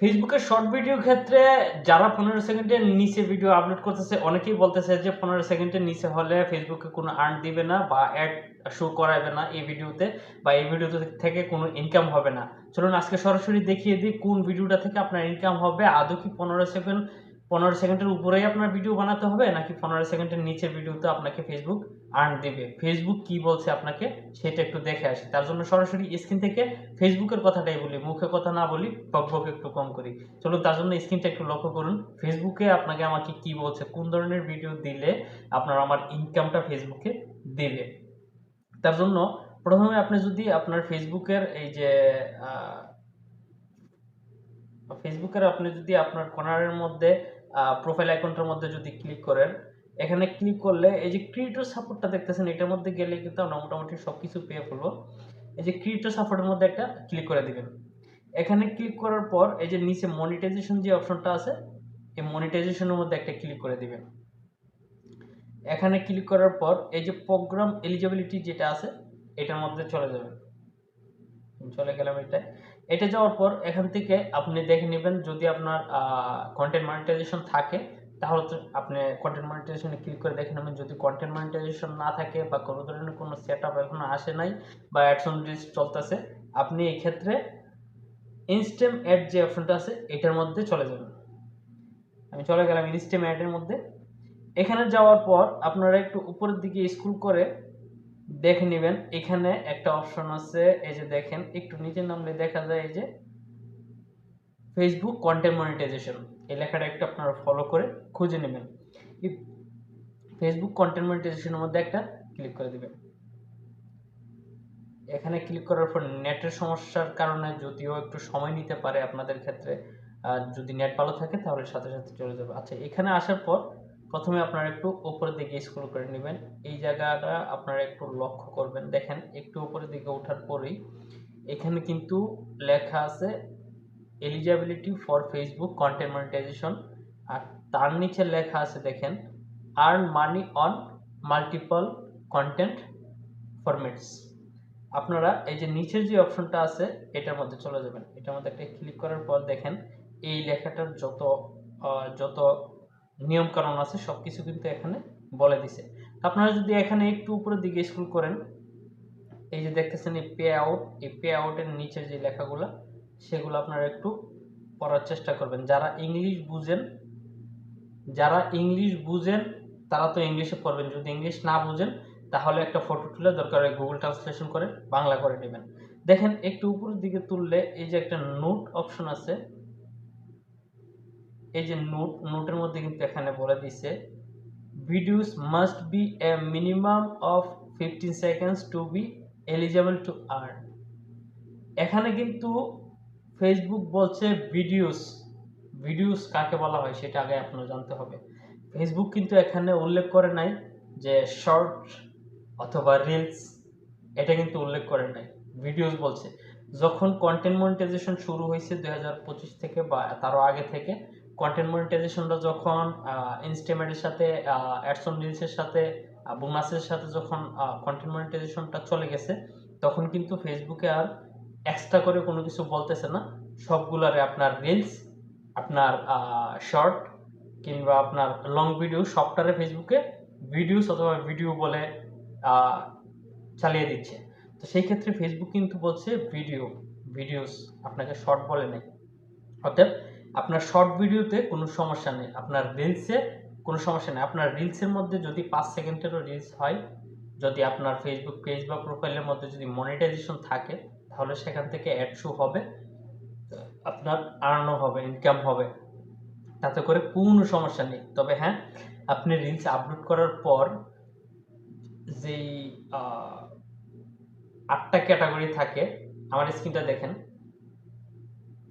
ফেসবুকের শর্ট ভিডিওর ক্ষেত্রে যারা পনেরো সেকেন্ডের নিচে ভিডিও আপলোড করতেছে, অনেকেই বলতেছে যে পনেরো সেকেন্ডের নিচে হলে ফেসবুকে কোনো আর্ন দিবে না বা অ্যাড শো করাবে না এই ভিডিওতে বা এই ভিডিওতে থেকে কোনো ইনকাম হবে না। চলুন আজকে সরাসরি দেখিয়ে দিই কোন ভিডিওটা থেকে আপনার ইনকাম হবে। আদৌ কি পনেরো সেকেন্ড পনেরো সেকেন্ডের উপরেই আপনার ভিডিও বানাতে হবে, নাকি পনেরো সেকেন্ডের নিচের ভিডিওতে আপনাকে ফেসবুক আর্ন দেবে? ফেসবুক কি বলছে আপনাকে? সেটা একটু দেখে আসি। তার জন্য সরাসরি স্ক্রিন থেকে ফেসবুকের কথাটাই বলি, মুখে কথা না বলি বক বক একটু কম করি। চলুন, তার জন্য স্ক্রিনটা একটু লক্ষ্য করুন। ফেসবুকে আপনাকে আমাকে কি বলছে? কোন ধরনের ভিডিও দিলে আপনার আমার ইনকামটা ফেসবুকে দেবে? তার জন্য প্রথমে আপনি যদি আপনার ফেসবুকের এই যে ফেসবুকের আপনি যদি আপনার কর্নারের মধ্যে প্রোফাইল অ্যাকাউন্টের মধ্যে যদি ক্লিক করেন, এখানে ক্লিক করলে এই যে ক্রিয়েটর সাপোর্টটা দেখতেছেন, এটার মধ্যে গেলে কিন্তু আমরা মোটামুটি সব কিছু পেয়ে ফেলব। এই যে ক্রিয়েটর সাপোর্টের মধ্যে একটা ক্লিক করে দিবেন। এখানে ক্লিক করার পর এই যে নিচে মনিটাইজেশন যে অপশনটা আছে, এই মনিটাইজেশনের মধ্যে একটা ক্লিক করে দিবেন। এখানে ক্লিক করার পর এই যে প্রোগ্রাম এলিজিবিলিটি যেটা আছে, এটার মধ্যে চলে যাবেন। চলে গেলাম এটা এটা যাওয়ার পর এখান থেকে আপনি দেখে নেবেন যদি আপনার কন্টেন্ট মনিটাইজেশন থাকে, তাহলে তো আপনি কন্টেন্ট মনিটাইজেশনে ক্লিক করে দেখে নেবেন। যদি কন্টেন্ট মনিটাইজেশন না থাকে বা কোনো ধরনের কোনো সেট আপ এখনও আসে নাই বা অ্যাডসন রিচ চলতেছে, আপনি এই ক্ষেত্রে ইনস্টেম অ্যাড যে অপশনটা আছে, এটার মধ্যে চলে যাবেন। আমি চলে গেলাম ইনস্টেম অ্যাডের মধ্যে। এখানে যাওয়ার পর আপনারা একটু উপরের দিকে স্ক্রল করে দেখে নেবেন। এখানে একটা অপশন আছে, এই যে দেখেন, একটু নিচে নামলে দেখা যায় এই যে ফেসবুক কন্টেন্ট মনিটাইজেশন এই লেখাটা একটু আপনারা ফলো করে খুঁজে নেবেন। ফেসবুক কন্টেন্ট মনিটাইজেশনের মধ্যে একটা ক্লিক করে দিবেন। এখানে ক্লিক করার পর নেটের সমস্যার কারণে যদিও একটু সময় নিতে পারে আপনাদের ক্ষেত্রে যদি নেট ভালো থাকে তাহলে সাথে সাথে চলে যাবে। আচ্ছা এখানে আসার পর প্রথমে আপনারা একটু উপরের দিকে স্ক্রল করে নেবেন। এই জায়গাটা আপনারা একটু লক্ষ্য করবেন। দেখেন, একটু উপরের দিকে ওঠার পরেই এখানে কিন্তু লেখা আছে eligibility for Facebook content monetization আর তার নিচে লেখা আছে, দেখেন earn money on multiple content formats আপনারা এই যে নিচের যে অপশনটা আছে, এটার মধ্যে চলে যাবেন। এটার মধ্যে একটা ক্লিক করার পর দেখেন, এই লেখাটার যত যত নিয়ম কানুন আছে সব কিছু কিন্তু এখানে বলে দিছে। আপনারা যদি এখানে একটু উপরের দিকে স্ক্রল করেন, এই যে দেখতেছেন এই পে আউট এই পে আউটের নিচের যে লেখাগুলো, সেগুলো আপনারা একটু পড়ার চেষ্টা করবেন। যারা ইংলিশ বুঝেন, যারা ইংলিশ বুঝেন, তারা তো ইংলিশে পড়বেন। যদি ইংলিশ না বুঝেন, তাহলে একটা ফটো তুলে দরকার হয় গুগল ট্রান্সলেশন করে, বাংলা করে নেবেন। দেখেন, একটু উপরের দিকে তুললে এই যে একটা নোট অপশন আছে এই যে নোট নোটের মধ্যে কিন্তু এখানে বলে দিছে videos must be a minimum of fifteen seconds to be eligible to earn এখানে কিন্তু ফেসবুক বলছে ভিডিওস ভিডিওস কাকে বলা হয় সেটা আগে আপনার জানতে হবে। ফেসবুক কিন্তু এখানে উল্লেখ করে নাই যে শর্ট অথবা রিলস এটা কিন্তু উল্লেখ করে নাই ভিডিওস বলছে। যখন কন্টেন্ট মনিটাইজেশন শুরু হয়েছে দু হাজার পঁচিশ থেকে বা তারও আগে থেকে কন্টেন্ট মনিটাইজেশনটা যখন ইনস্টেমেটের সাথে অ্যাডসন রিলসের সাথে বোনাসের সাথে যখন কন্টেন্ট মনিটাইজেশনটা চলে গেছে, তখন কিন্তু ফেসবুকে আর এক্সট্রা করে কোনো কিছু বলতেছে না। সবগুলারে আপনার রিলস আপনার শর্ট কিংবা আপনার লং ভিডিও সবটারে ফেসবুকে ভিডিওস অথবা ভিডিও বলে চালিয়ে দিচ্ছে। তো সেই ক্ষেত্রে ফেসবুক কিন্তু বলছে ভিডিও ভিডিওস আপনাকে শর্ট বলে নেই। অতএব আপনার শর্ট ভিডিওতে কোনো সমস্যা নেই। আপনার রিলসে কোনো সমস্যা নেই। আপনার রিলসের মধ্যে যদি পাঁচ সেকেন্ডেরও রিলস হয়, যদি আপনার ফেসবুক পেজ বা প্রোফাইলের মধ্যে যদি মনিটাইজেশন থাকে, তাহলে সেখান থেকে অ্যাড শো হবে, আপনার আর্নও হবে ইনকাম হবে। তাতে করে কোনো সমস্যা নেই। তবে হ্যাঁ আপনি রিলস আপলোড করার পর যেই আটটা ক্যাটাগরি থাকে, আমার স্ক্রিনটা দেখেন।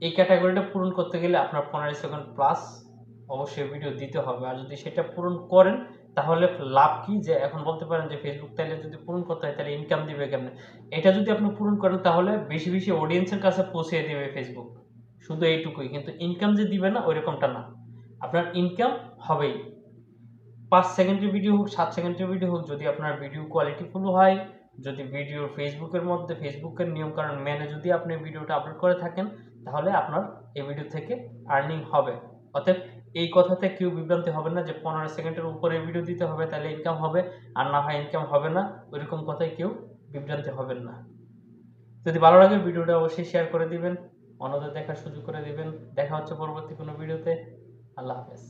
এই ক্যাটাগরিটা পূরণ করতে গেলে আপনার পনেরো সেকেন্ড প্লাস অবশ্যই ভিডিও দিতে হবে। আর যদি সেটা পূরণ করেন, তাহলে লাভ কি? যে এখন বলতে পারেন যে ফেসবুক তাহলে যদি পূরণ করতে হয় তাহলে ইনকাম দিবে কেমনে? এটা যদি আপনি পূরণ করেন, তাহলে বেশি বেশি অডিয়েন্সের কাছে পৌঁছে দেবে ফেসবুক শুধু এইটুকুই, কিন্তু ইনকাম যে দিবে না, ওইরকমটা না। আপনার ইনকাম হবেই। পাঁচ সেকেন্ডের ভিডিও হোক, সাত সেকেন্ডের ভিডিও হোক, যদি আপনার ভিডিও কোয়ালিটিফুল হয়, যদি ভিডিও ফেসবুকের মধ্যে ফেসবুকের নিয়মকানুন মেনে যদি আপনি ভিডিওটা আপলোড করে থাকেন তাহলে আপনার এই ভিডিও থেকে আর্নিং হবে। অতএব এই কথাতে কেউ বিভ্রান্তি হবে না যে পনেরো সেকেন্ডের উপরে ভিডিও দিতে হবে, তাহলে ইনকাম হবে। আর না হয় ইনকাম হবে না, ওইরকম কথায় কেউ বিভ্রান্তি হবেন না। যদি ভালো লাগে ভিডিওটা অবশ্যই শেয়ার করে দিবেন, অন্যদের দেখার সুযোগ করে দিবেন। দেখা হচ্ছে পরবর্তী কোনো ভিডিওতে আল্লাহ হাফেজ।